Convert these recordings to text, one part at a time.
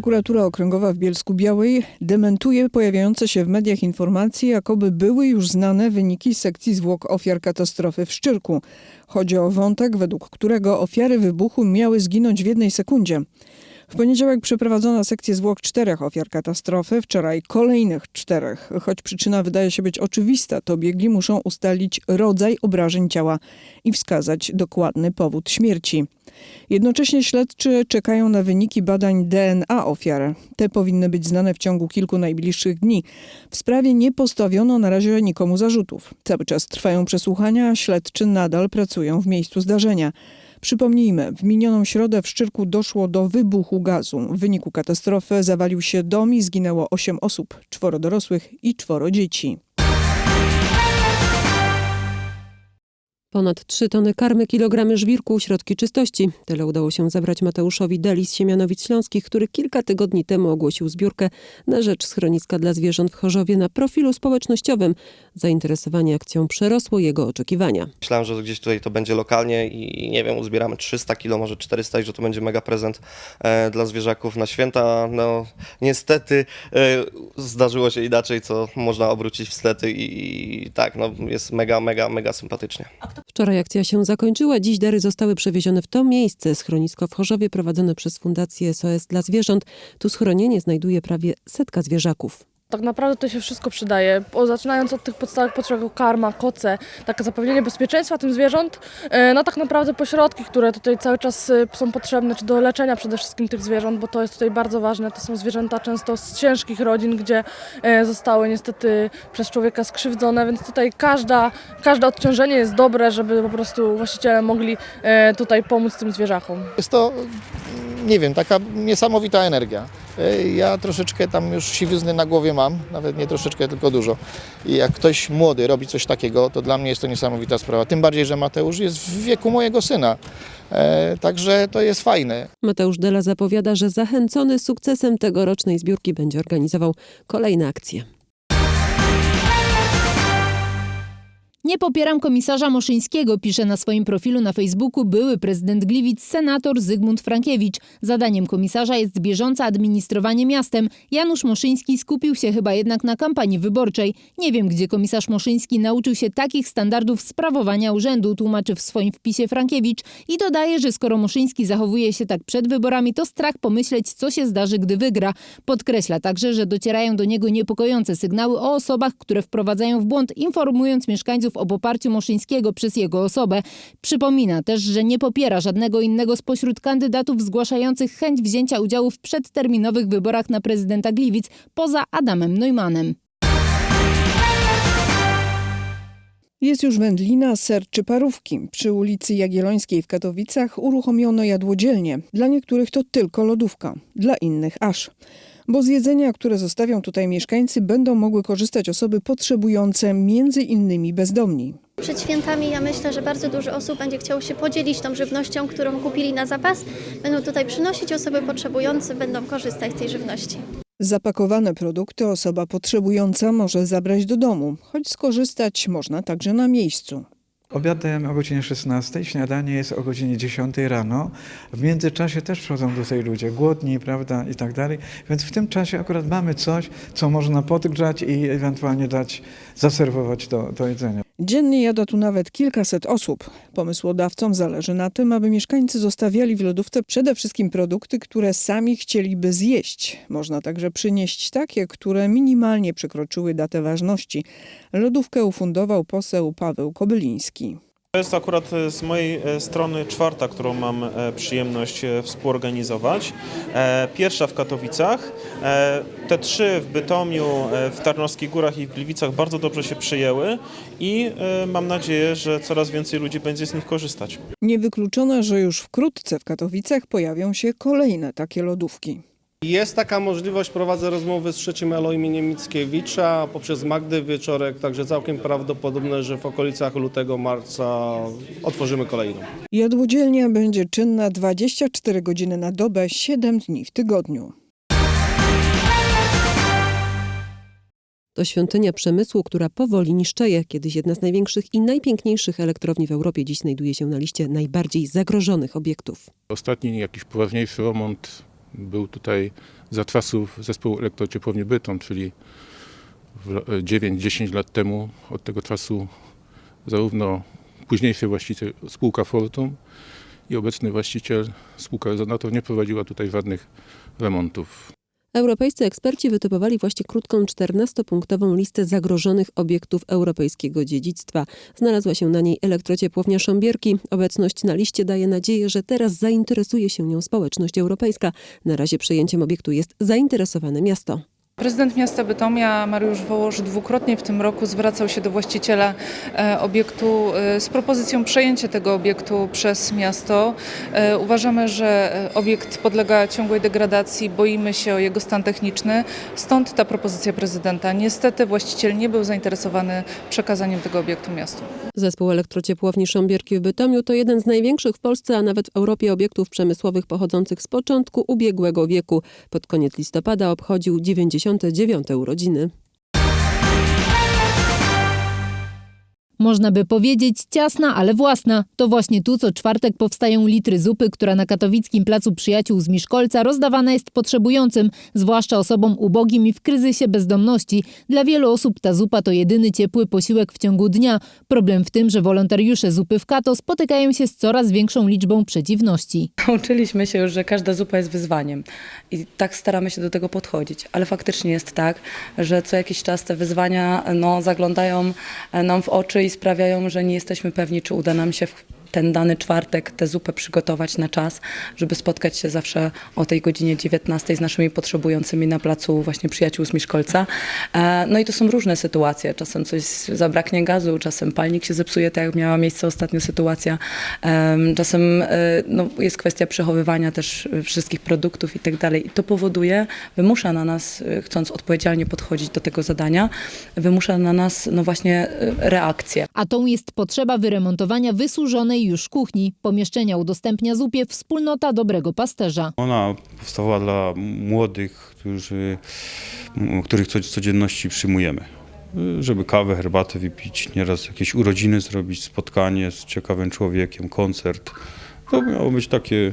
Prokuratura Okręgowa w Bielsku Białej dementuje pojawiające się w mediach informacje, jakoby były już znane wyniki sekcji zwłok ofiar katastrofy w Szczyrku. Chodzi o wątek, według którego ofiary wybuchu miały zginąć w jednej sekundzie. W poniedziałek przeprowadzono sekcję zwłok czterech ofiar katastrofy, wczoraj kolejnych czterech. Choć przyczyna wydaje się być oczywista, to biegli muszą ustalić rodzaj obrażeń ciała i wskazać dokładny powód śmierci. Jednocześnie śledczy czekają na wyniki badań DNA ofiar. Te powinny być znane w ciągu kilku najbliższych dni. W sprawie nie postawiono na razie nikomu zarzutów. Cały czas trwają przesłuchania, a śledczy nadal pracują w miejscu zdarzenia. Przypomnijmy, w minioną środę w Szczyrku doszło do wybuchu gazu. W wyniku katastrofy zawalił się dom i zginęło 8 osób, czworo dorosłych i czworo dzieci. Ponad 3 tony karmy, kilogramy żwirku, środki czystości. Tyle udało się zabrać Mateuszowi Deli z Siemianowic Śląskich, który kilka tygodni temu ogłosił zbiórkę na rzecz schroniska dla zwierząt w Chorzowie na profilu społecznościowym. Zainteresowanie akcją przerosło jego oczekiwania. Myślałem, że gdzieś tutaj to będzie lokalnie i nie wiem, uzbieramy 300 kilo, może 400 i że to będzie mega prezent e, dla zwierzaków na święta. No niestety e, zdarzyło się inaczej, co można obrócić wstety i, i tak, no jest mega, mega, mega sympatycznie. Wczoraj akcja się zakończyła, dziś dary zostały przewiezione w to miejsce. Schronisko w Chorzowie prowadzone przez Fundację SOS dla Zwierząt. Tu schronienie znajduje prawie setka zwierzaków. Tak naprawdę to się wszystko przydaje. O, zaczynając od tych podstawowych potrzeb karma, koce, takie zapewnienie bezpieczeństwa tym zwierząt, e, no tak naprawdę pośrodki, które tutaj cały czas e, są potrzebne, czy do leczenia przede wszystkim tych zwierząt, bo to jest tutaj bardzo ważne. To są zwierzęta często z ciężkich rodzin, gdzie e, zostały niestety przez człowieka skrzywdzone, więc tutaj każda, każde odciążenie jest dobre, żeby po prostu właściciele mogli tutaj pomóc tym zwierzakom. Jest to, nie wiem, taka niesamowita energia. Ja troszeczkę tam już siwizny na głowie mam, nawet nie troszeczkę, tylko dużo. I jak ktoś młody robi coś takiego, to dla mnie jest to niesamowita sprawa. Tym bardziej, że Mateusz jest w wieku mojego syna. E, Także to jest fajne. Mateusz Dela zapowiada, że zachęcony sukcesem tegorocznej zbiórki będzie organizował kolejne akcje. Nie popieram komisarza Moszyńskiego, pisze na swoim profilu na Facebooku były prezydent Gliwic, senator Zygmunt Frankiewicz. Zadaniem komisarza jest bieżące administrowanie miastem. Janusz Moszyński skupił się chyba jednak na kampanii wyborczej. Nie wiem, gdzie komisarz Moszyński nauczył się takich standardów sprawowania urzędu, tłumaczy w swoim wpisie Frankiewicz i dodaje, że skoro Moszyński zachowuje się tak przed wyborami, to strach pomyśleć, co się zdarzy, gdy wygra. Podkreśla także, że docierają do niego niepokojące sygnały o osobach, które wprowadzają w błąd, informując mieszkańców o poparciu Moszyńskiego przez jego osobę. Przypomina też, że nie popiera żadnego innego spośród kandydatów zgłaszających chęć wzięcia udziału w przedterminowych wyborach na prezydenta Gliwic poza Adamem Neumannem. Jest już wędlina, ser czy parówki. Przy ulicy Jagiellońskiej w Katowicach uruchomiono jadłodzielnię. Dla niektórych to tylko lodówka, dla innych aż. Bo z jedzenia, które zostawią tutaj mieszkańcy, będą mogły korzystać osoby potrzebujące, między innymi bezdomni. Przed świętami ja myślę, że bardzo dużo osób będzie chciało się podzielić tą żywnością, którą kupili na zapas. Będą tutaj przynosić osoby potrzebujące, będą korzystać z tej żywności. Zapakowane produkty osoba potrzebująca może zabrać do domu, choć skorzystać można także na miejscu. Obiad dajemy o godzinie 16, śniadanie jest o godzinie 10 rano. W międzyczasie też przychodzą tutaj ludzie, głodni, prawda, i tak dalej. Więc w tym czasie akurat mamy coś, co można podgrzać i ewentualnie dać, zaserwować do, do jedzenia. Dziennie jada tu nawet kilkaset osób. Pomysłodawcom zależy na tym, aby mieszkańcy zostawiali w lodówce przede wszystkim produkty, które sami chcieliby zjeść. Można także przynieść takie, które minimalnie przekroczyły datę ważności. Lodówkę ufundował poseł Paweł Kobyliński. To jest akurat e, z mojej e, strony czwarta, którą mam e, przyjemność współorganizować. Pierwsza w Katowicach. Te trzy w Bytomiu, w Tarnowskich Górach i w Gliwicach bardzo dobrze się przyjęły i mam nadzieję, że coraz więcej ludzi będzie z nich korzystać. Niewykluczone, że już wkrótce w Katowicach pojawią się kolejne takie lodówki. Jest taka możliwość, prowadzę rozmowy z trzecim ELO imieniem Mickiewicza poprzez Magdy Wieczorek, także całkiem prawdopodobne, że w okolicach lutego, marca otworzymy kolejną. Jadłodzielnia będzie czynna 24 godziny na dobę, 7 dni w tygodniu. To świątynia przemysłu, która powoli niszczeje. Kiedyś jedna z największych i najpiękniejszych elektrowni w Europie dziś znajduje się na liście najbardziej zagrożonych obiektów. Ostatni jakiś poważniejszy remont Był tutaj za czasów zespołu elektrociepłowni Bytom, czyli w lo- 9-10 lat temu. Od tego czasu zarówno późniejszy właściciel spółka Fortum i obecny właściciel spółka Rezonator nie prowadziła tutaj żadnych remontów. Europejscy eksperci wytypowali właśnie krótką 14-punktową listę zagrożonych obiektów europejskiego dziedzictwa. Znalazła się na niej elektrociepłownia Sząbierki. Obecność na liście daje nadzieję, że teraz zainteresuje się nią społeczność europejska. Na razie przejęciem obiektu jest zainteresowane miasto. Prezydent miasta Bytomia Mariusz Wołosz dwukrotnie w tym roku zwracał się do właściciela e, obiektu e, z propozycją przejęcia tego obiektu przez miasto. E, Uważamy, że obiekt podlega ciągłej degradacji, boimy się o jego stan techniczny, stąd ta propozycja prezydenta. Niestety właściciel nie był zainteresowany przekazaniem tego obiektu miastu. Zespół elektrociepłowni Sząbierki w Bytomiu to jeden z największych w Polsce, a nawet w Europie obiektów przemysłowych pochodzących z początku ubiegłego wieku. Pod koniec listopada obchodził 99 urodziny. Można by powiedzieć ciasna, ale własna. To właśnie tu co czwartek powstają litry zupy, która na katowickim Placu Przyjaciół z Miszkolca rozdawana jest potrzebującym, zwłaszcza osobom ubogim i w kryzysie bezdomności. Dla wielu osób ta zupa to jedyny ciepły posiłek w ciągu dnia. Problem w tym, że wolontariusze zupy w Kato spotykają się z coraz większą liczbą przeciwności. Uczyliśmy się już, że każda zupa jest wyzwaniem i tak staramy się do tego podchodzić, ale faktycznie jest tak, że co jakiś czas te wyzwania no, zaglądają nam w oczy i sprawiają, że nie jesteśmy pewni, czy uda nam się ten dany czwartek tę zupę przygotować na czas, żeby spotkać się zawsze o tej godzinie 19 z naszymi potrzebującymi na placu właśnie przyjaciół z Miszkolca. E, No i to są różne sytuacje. Czasem coś zabraknie gazu, czasem palnik się zepsuje, tak jak miała miejsce ostatnio sytuacja. Em, Czasem e, no, jest kwestia przechowywania też wszystkich produktów i tak dalej. I to powoduje, wymusza na nas, e, chcąc odpowiedzialnie podchodzić do tego zadania, wymusza na nas no właśnie reakcję. A tą jest potrzeba wyremontowania wysłużonej już kuchni. Pomieszczenia udostępnia zupie wspólnota dobrego pasterza. Ona powstała dla młodych, którzy, których co- codzienności przyjmujemy. Żeby kawę, herbatę wypić, nieraz jakieś urodziny zrobić, spotkanie z ciekawym człowiekiem, koncert. To miało być takie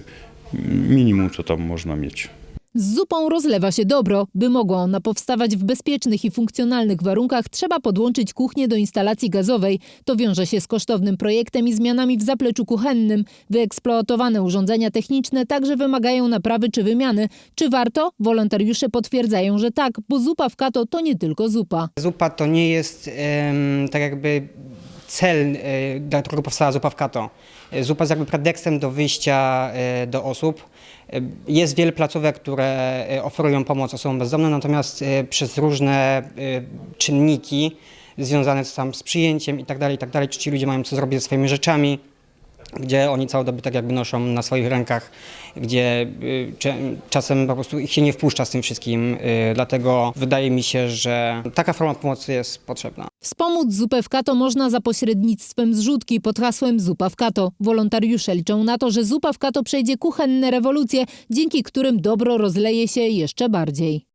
minimum, co tam można mieć. Z zupą rozlewa się dobro. By mogła ona powstawać w bezpiecznych i funkcjonalnych warunkach, trzeba podłączyć kuchnię do instalacji gazowej. To wiąże się z kosztownym projektem i zmianami w zapleczu kuchennym. Wyeksploatowane urządzenia techniczne także wymagają naprawy czy wymiany. Czy warto? Wolontariusze potwierdzają, że tak, bo zupa w kato to nie tylko zupa. Zupa to nie jest em, tak jakby cel, e, dla którego powstała zupa w kato. E, Zupa jest jakby pretekstem do wyjścia e, do osób. Jest wiele placówek, które e, oferują pomoc osobom bezdomnym, natomiast e, przez różne e, czynniki związane z, tam z przyjęciem i tak dalej, i tak czy ci ludzie mają co zrobić ze swoimi rzeczami, gdzie oni całą dobę tak jakby noszą na swoich rękach, gdzie y, czasem po prostu ich się nie wpuszcza z tym wszystkim. y, Dlatego wydaje mi się, że taka forma pomocy jest potrzebna. Wspomóc zupę w kato można za pośrednictwem zrzutki pod hasłem Zupa w kato. Wolontariusze liczą na to, że zupa w kato przejdzie kuchenne rewolucje, dzięki którym dobro rozleje się jeszcze bardziej.